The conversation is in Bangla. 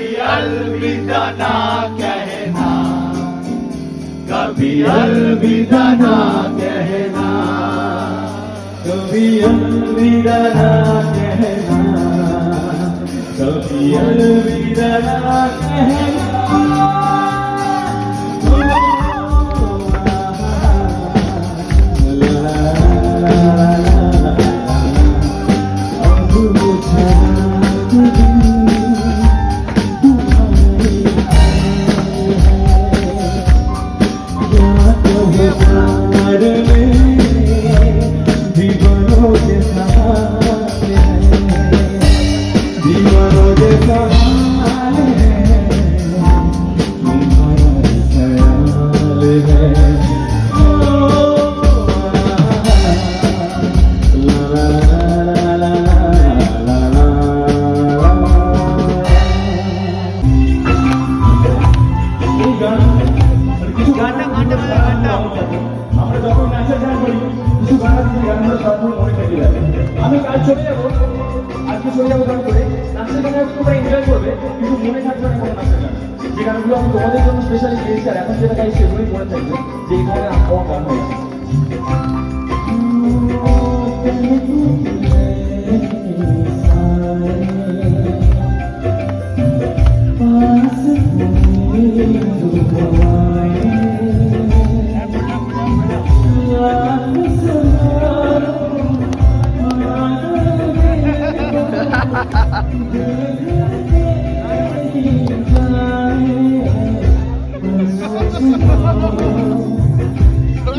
कभी अलविदा ना कहना कभी अलविदा ना कहना कभी अलविदा ना कहना कभी अलविदा ना कहना अब গান মানে কিছু গানটা গানটা গানটা আমরা যখন নাচে গান করি কিছু গান আছে যে গানগুলো মনে যায় আমি কাল চলে যাব আজকে যাব করে নাচের গানে তোমরা এনজয় কিন্তু মনে থাকবে না কোনো নাচের যে আমি তোমাদের জন্য স্পেশালি পেয়েছি আর এখন যেটা গাই সেগুলোই মনে থাকবে যে এই আমার গান হয়েছে